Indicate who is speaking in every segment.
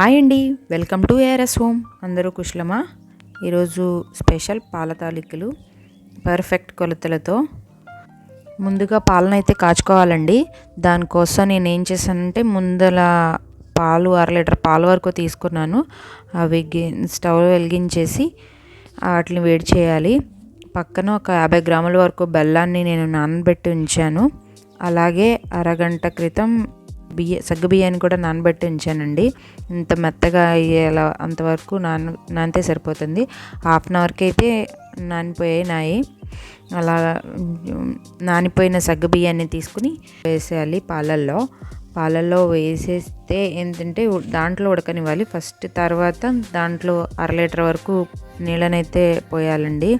Speaker 1: Hi అండి. Welcome to ARS home అందరూ కుశలమా? ఈరోజు స్పెషల్ పాల తాలికలు పర్ఫెక్ట్ కొలతలతో. ముందుగా పాలను అయితే కాచుకోవాలండి. దానికోసం నేను ఏం చేశానంటే ముందల పాలు అర లీటర్ పాలు వరకు తీసుకున్నాను. అవి స్టవ్ వెలిగించేసి వాటిని వేడి చేయాలి. పక్కన ఒక యాభై గ్రాముల వరకు బెల్లాన్ని నేను నానబెట్టి ఉంచాను. అలాగే అరగంట క్రితం బియ్య సగ్గు బియ్యాన్ని కూడా నానబెట్టి ఉంచానండి. ఇంత మెత్తగా అయ్యేలా అంతవరకు నాన నానితే సరిపోతుంది. హాఫ్ అన్ అవర్కి అయితే నానిపోయాయి నాయి అలా నానిపోయిన సగ్గు బియ్యాన్ని తీసుకుని వేసేయాలి పాలల్లో. పాలల్లో వేసేస్తే ఏంటంటే దాంట్లో ఉడకనివ్వాలి. ఫస్ట్ తర్వాత దాంట్లో అర లీటర్ వరకు నీళ్ళనైతే పోయాలండి.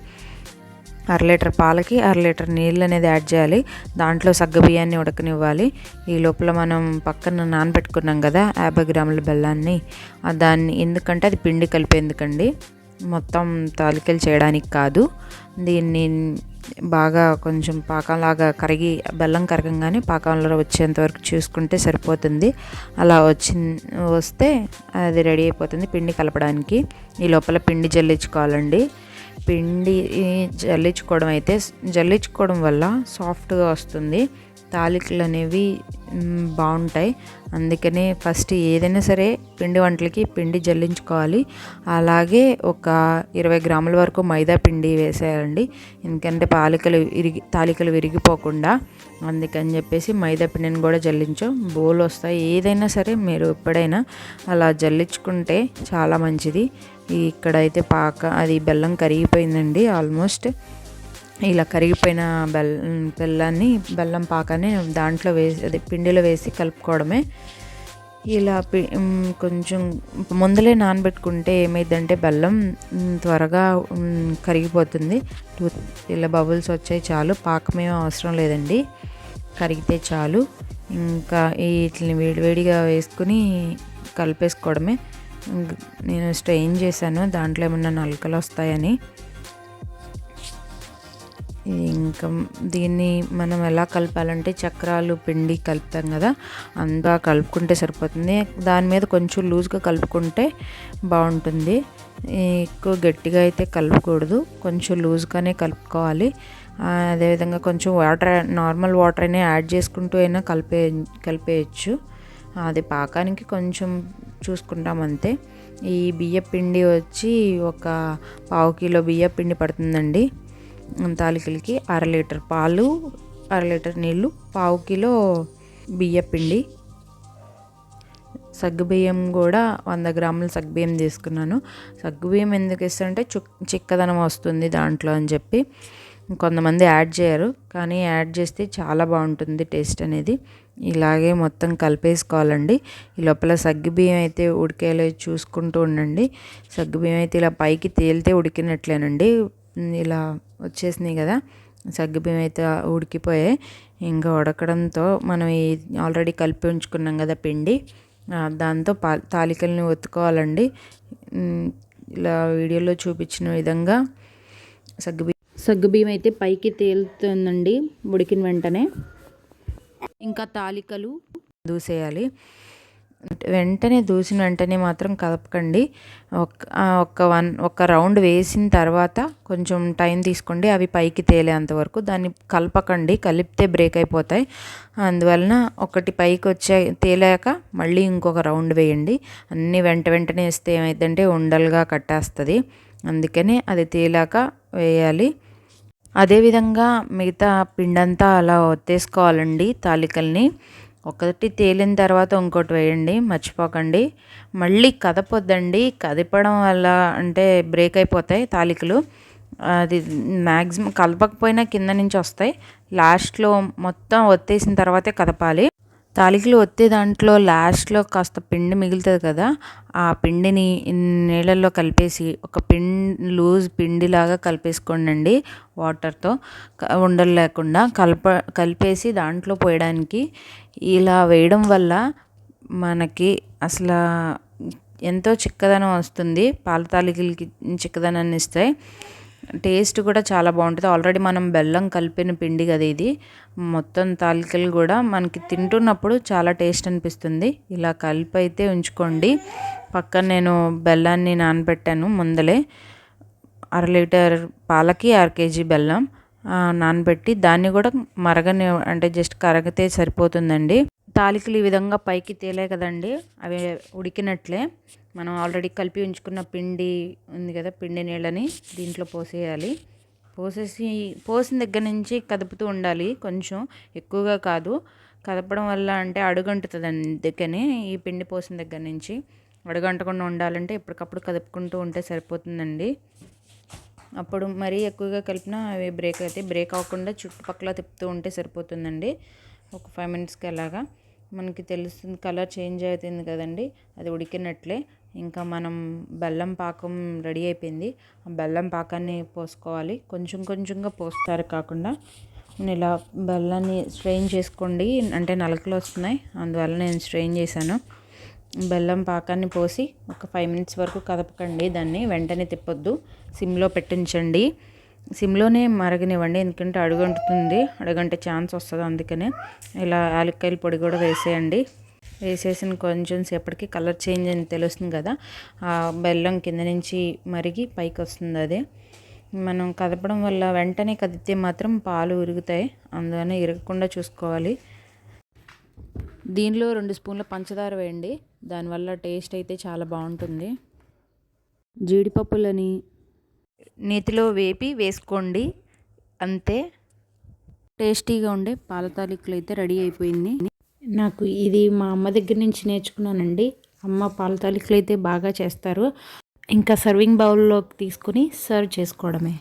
Speaker 1: అర లీటర్ పాలకి అర లీటర్ నీళ్ళు అనేది యాడ్ చేయాలి. దాంట్లో సగ్గ బియ్యాన్ని ఉడకనివ్వాలి. ఈ లోపల మనం పక్కన నానబెట్టుకున్నాం కదా యాభై గ్రాముల బెల్లాన్ని. దాన్ని ఎందుకంటే అది పిండి కలిపేందుకండి. మొత్తం తాలికలు చేయడానికి కాదు. దీన్ని బాగా కొంచెం పాకంలాగా కరిగి బెల్లం కరగంగానే పాకంలో వచ్చేంత వరకు చూసుకుంటే సరిపోతుంది. అలా వచ్చి వస్తే అది రెడీ అయిపోతుంది పిండి కలపడానికి. ఈ లోపల పిండి జల్లించుకోవాలండి. పిండి జల్లించుకోవడం అయితే జల్లించుకోవడం వల్ల సాఫ్ట్గా వస్తుంది. తాలికలు అనేవి బాగుంటాయి. అందుకనే ఫస్ట్ ఏదైనా సరే పిండి వంటలకి పిండి జల్లించుకోవాలి. అలాగే ఒక ఇరవై గ్రాముల వరకు మైదా పిండి వేసేయాలండి. ఎందుకంటే పాలికలు విరిగి తాలికలు విరిగిపోకుండా. అందుకని చెప్పేసి మైదా పిండిని కూడా జల్లించు. బోలు వస్తాయి. ఏదైనా సరే మీరు ఎప్పుడైనా అలా జల్లించుకుంటే చాలా మంచిది. ఇక్కడైతే పాక అది బెల్లం కరిగిపోయిందండి ఆల్మోస్ట్. ఇలా కరిగిపోయిన బెల్ బెల్లాన్ని బెల్లం పాకాన్ని దాంట్లో వేసి అదే పిండిలో వేసి కలుపుకోవడమే. ఇలా పి కొంచెం ముందలే నానబెట్టుకుంటే ఏమైందంటే బెల్లం త్వరగా కరిగిపోతుంది. ఇలా బబుల్స్ వచ్చాయి చాలు పాకమేం అవసరం లేదండి. కరిగితే చాలు. ఇంకా వీటిని వేడివేడిగా వేసుకుని కలిపేసుకోవడమే. నేను స్ట్రెయిన్ చేశాను దాంట్లో ఏమన్నా నలకలు వస్తాయని. ఇంకా దీన్ని మనం ఎలా కలపాలంటే చక్రాలు పిండి కలుపుతాం కదా అంతా కలుపుకుంటే సరిపోతుంది. దాని మీద కొంచెం లూజ్గా కలుపుకుంటే బాగుంటుంది. ఎక్కువ గట్టిగా అయితే కలపకూడదు కొంచెం లూజ్గానే కలుపుకోవాలి. అదేవిధంగా కొంచెం వాటర్ నార్మల్ వాటర్ అయినా యాడ్ చేసుకుంటూ అయినా కలిపే కలిపేయచ్చు. అది పాకానికి కొంచెం చూసుకుంటాం అంతే. ఈ బియ్య పిండి వచ్చి ఒక పావు కిలో బియ్య పిండి పడుతుందండి. తాలికలకి అర లీటర్ పాలు అర లీటర్ నీళ్ళు పావు కిలో బియ్యపిండి సగ్గుబియ్యం కూడా వంద గ్రాముల సగ్గుబియ్యం తీసుకున్నాను. సగ్గుబియ్యం ఎందుకు ఇస్తారంటే చిక్కదనం వస్తుంది దాంట్లో అని చెప్పి. కొంతమంది యాడ్ చేయరు కానీ యాడ్ చేస్తే చాలా బాగుంటుంది టేస్ట్ అనేది. ఇలాగే మొత్తం కలిపేసుకోవాలండి. ఈ లోపల సగ్గుబియ్యం అయితే ఉడికేలా చూసుకుంటూ ఉండండి. సగ్గుబియ్యం అయితే ఇలా పైకి తేలితే ఉడికినట్లేనండి. ఇలా వచ్చేసినాయి కదా. సగ్గుబియ్యం అయితే ఉడికిపోయాయి. ఇంకా ఉడకడంతో మనం ఈ ఆల్రెడీ కలిపి ఉంచుకున్నాం కదా పిండి. దాంతో పా తాలికల్ని ఒత్తుకోవాలండి. ఇలా వీడియోలో చూపించిన విధంగా సగ్గుబియ్యం సగ్గుబియ్యం అయితే పైకి తేలుతుందండి ఉడికిన వెంటనే. ఇంకా తాలికలు దూసేయాలి. వెంటనే దూసిన వెంటనే మాత్రం కలపకండి. ఒక వన్ ఒక రౌండ్ వేసిన తర్వాత కొంచెం టైం తీసుకోండి. అవి పైకి తేలేంత వరకు దాన్ని కలపకండి. కలిపితే బ్రేక్ అయిపోతాయి. అందువలన ఒకటి పైకి వచ్చే తేలాక మళ్ళీ ఇంకొక రౌండ్ వేయండి. అన్నీ వెంట వెంటనే వేస్తే ఏమైందంటే ఉండలుగా కట్టేస్తుంది. అందుకనే అది తేలాక వేయాలి. అదేవిధంగా మిగతా పిండంతా అలా ఒత్తేసుకోవాలండి తాలికల్ని. ఒకటి తేలిన తర్వాత ఇంకోటి వేయండి మర్చిపోకండి. మళ్ళీ కదపొద్దండి. కదపడం వల్ల అంటే బ్రేక్ అయిపోతాయి తాలికలు. అది మ్యాక్సిమం కలపకపోయినా కింద నుంచి వస్తాయి. లాస్ట్లో మొత్తం ఒత్తేసిన తర్వాతే కదపాలి. తాలికలు వత్తే దాంట్లో లాస్ట్లో కాస్త పిండి మిగులుతుంది కదా ఆ పిండిని నీళ్ళల్లో కలిపేసి ఒక పిండి లూజ్ పిండిలాగా కలిపేసుకోండి వాటర్తో. ఉండలు లేకుండా కలప కలిపేసి దాంట్లో పోయడానికి ఇలా వేయడం వల్ల మనకి అసలు ఎంతో చిక్కదనం వస్తుంది. పాల తాలికలకి చిక్కదనాన్ని ఇస్తాయి. టేస్ట్ కూడా చాలా బాగుంటుంది. ఆల్రెడీ మనం బెల్లం కలిపిన పిండి కదా ఇది. మొత్తం తాలికలు కూడా మనకి తింటున్నప్పుడు చాలా టేస్ట్ అనిపిస్తుంది. ఇలా కలిపి అయితే ఉంచుకోండి. పక్కన నేను బెల్లాన్ని నానబెట్టాను ముందలే. అర లీటర్ పాలకి అర కేజీ బెల్లం నానబెట్టి దాన్ని కూడా మరగని అంటే జస్ట్ కరగితే సరిపోతుందండి. తాలికలు ఈ విధంగా పైకి తేలే కదండి. అవి ఉడికినట్లే. మనం ఆల్రెడీ కలిపి ఉంచుకున్న పిండి ఉంది కదా పిండి నీళ్ళని దీంట్లో పోసేయాలి. పోసేసి పోసిన దగ్గర నుంచి కదుపుతూ ఉండాలి. కొంచెం ఎక్కువగా కాదు. కదపడం వల్ల అంటే అడుగంటుతుంది అందుకని ఈ పిండి పోసిన దగ్గర నుంచి. అడుగంటకుండా ఉండాలంటే ఎప్పటికప్పుడు కదుపుకుంటూ ఉంటే సరిపోతుందండి. అప్పుడు మరీ ఎక్కువగా కలిపినా అవి బ్రేక్ అయితే బ్రేక్ అవ్వకుండా చుట్టుపక్కల తిప్పుతూ ఉంటే సరిపోతుందండి. ఒక ఫైవ్ మినిట్స్కి అలాగా. మనకి తెలుస్తుంది కలర్ చేంజ్ అవుతుంది కదండి. అది ఉడికినట్లే. ఇంకా మనం బెల్లం పాకం రెడీ అయిపోయింది. ఆ బెల్లం పాకాన్ని పోసుకోవాలి. కొంచెం కొంచెంగా పోస్తారు కాకుండా. నేను ఇలా బెల్లాన్ని స్ట్రెయిన్ చేసుకోండి. అంటే నలకలు వస్తున్నాయి. అందువల్ల నేను స్ట్రెయిన్ చేశాను. బెల్లం పాకాన్ని పోసి ఒక ఫైవ్ మినిట్స్ వరకు కదపకండి. దాన్ని వెంటనే తిప్పొద్దు. సిమ్లో పెట్టించండి. సిమ్లోనే మరగనివ్వండి ఎందుకంటే అడుగంటుతుంది అడుగంటే ఛాన్స్ వస్తుంది అందుకనే. ఇలా యాలక్కాయల పొడి కూడా వేసేయండి. వేసేసిన కొంచెం సేపటికి కలర్ చేంజ్ అని తెలుస్తుంది కదా ఆ బెల్లం కింద నుంచి మరిగి పైకి వస్తుంది అదే. మనం కదపడం వల్ల వెంటనే కదితే మాత్రం పాలు ఉరుగుతాయి అందువల్ల ఇరగకుండా చూసుకోవాలి. దీనిలో రెండు స్పూన్ల పంచదార వేయండి దానివల్ల టేస్ట్ అయితే చాలా బాగుంటుంది. జీడిపప్పులని నేతిలో వేపి వేసుకోండి. అంతే. టేస్టీగా ఉండే పాల తాలికలు అయితే రెడీ అయిపోయింది. నాకు ఇది మా అమ్మ దగ్గర నుంచి నేర్చుకున్నానండి. అమ్మ పాల తాలికలు అయితే బాగా చేస్తారు. ఇంకా సర్వింగ్ బౌల్లోకి తీసుకుని సర్వ్ చేసుకోవడమే.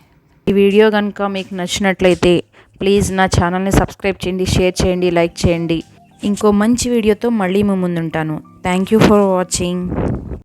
Speaker 1: ఈ వీడియో కనుక మీకు నచ్చినట్లయితే ప్లీజ్ నా ఛానల్ని సబ్స్క్రైబ్ చేయండి షేర్ చేయండి లైక్ చేయండి. ఇంకో మంచి వీడియోతో మళ్ళీ మీ ముందుంటాను. Thank you for watching